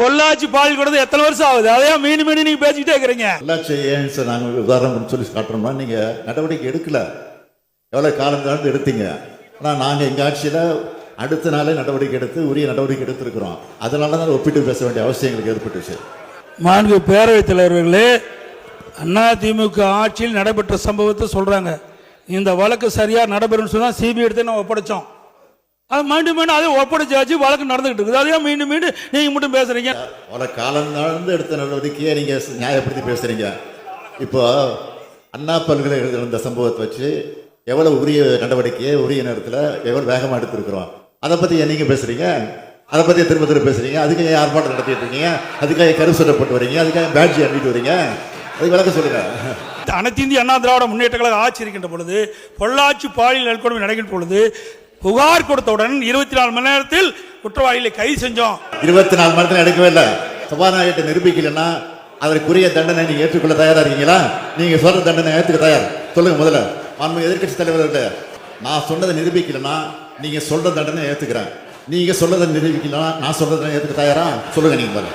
பொள்ளாச்சி பால் கொடுத்து எத்தனை வருஷம் ஆகுது? அதையா மீண்டும் மீண்டும் நீங்க பேசிக்கிட்டே இருக்கிறீங்க. பொள்ளாச்சி ஏன் சார் நாங்கள் உதாரணம் சொல்லி காட்டுறோம்னா நீங்கள் நடவடிக்கை எடுக்கல. எவ்வளோ காலம் தாழ்ந்து எடுத்தீங்க? ஆனால் நாங்கள் எங்கள் ஆட்சியில் அடுத்த நாளே நடவடிக்கை எடுத்து உரிய நடவடிக்கை எடுத்திருக்கிறோம். அதனால தான் ஒப்பிட்டு பேச வேண்டிய அவசியம் எங்களுக்கு ஏற்பட்டுச்சு. மாண்பு பேரவைத் தலைவர்களே அண்ணா திமுக ஆட்சியில் நடைபெற்ற சம்பவத்தை சொல்றாங்க. இந்த வழக்கு சரியா நடைபெறும் சொன்னா சிபிஐ எடுத்து நம்ம ஒப்படைச்சோம். அது மீண்டும் மீண்டும் அதை ஒப்படைச்சாச்சு வழக்கு நடந்துகிட்டு இருக்குது. அதையா மீண்டும் மீண்டும் நீங்க மட்டும் பேசுறீங்க. அவ்வளோ காலம் தாழ்ந்து எடுத்த நடவடிக்கையை நீங்கள் நியாயப்படுத்தி பேசுகிறீங்க இப்போ அண்ணா பல்கலைக்கழகத்தில் இந்த சம்பவத்தை வச்சு எவ்வளோ உரிய நடவடிக்கையை உரிய நேரத்தில் எவ்வளோ வேகமாக எடுத்திருக்கிறோம். அதை பற்றி நீங்கள் பேசுகிறீங்க அதை பற்றி திரும்ப திரும்ப பேசுகிறீங்க அதுக்காக ஏன் ஆர்ப்பாட்டம் நடத்திட்டு இருக்கீங்க? அதுக்காக கரு சொல்லப்பட்டு வரீங்க? அதுக்காக பேட்ஜ் அணிட்டு வரீங்க? அது விளக்க சொல்லுங்கள் அனைத்து இந்திய அண்ணா திராவிட முன்னேற்ற கழக ஆட்சி இருக்கின்ற பொழுது பொள்ளாச்சி பாலியல் நெற்கொடுமை நடக்கின்ற பொழுது புகார் கொடுத்தவுடன் இருபத்தி நாலு மணி நேரத்தில் குற்றவாளிகளை கைது செஞ்சோம். இருபத்தி நாலு மணி நேரத்தில் எடுக்கவே இல்லை. சபாநாயகத்தை நிரூபிக்கலன்னா அதற்குரிய தண்டனை நீங்க ஏற்றுக்கொள்ள தயாரா இருக்கீங்களா? நீங்க சொல்ற தண்டனை ஏற்றுக்க தயார். சொல்லுங்க முதல்ல. ஆன்மீக எதிர்க்கட்சி தலைவர்கள்ட்ட நான் சொன்னதை நிரூபிக்கலைன்னா நீங்க சொல்ற தண்டனை ஏத்துக்கிறேன். நீங்க சொல்றதை நிரூபிக்கலைன்னா நான் சொல்றதை ஏத்துக்க தயாரா? சொல்லுங்க நீங்க முதல்ல.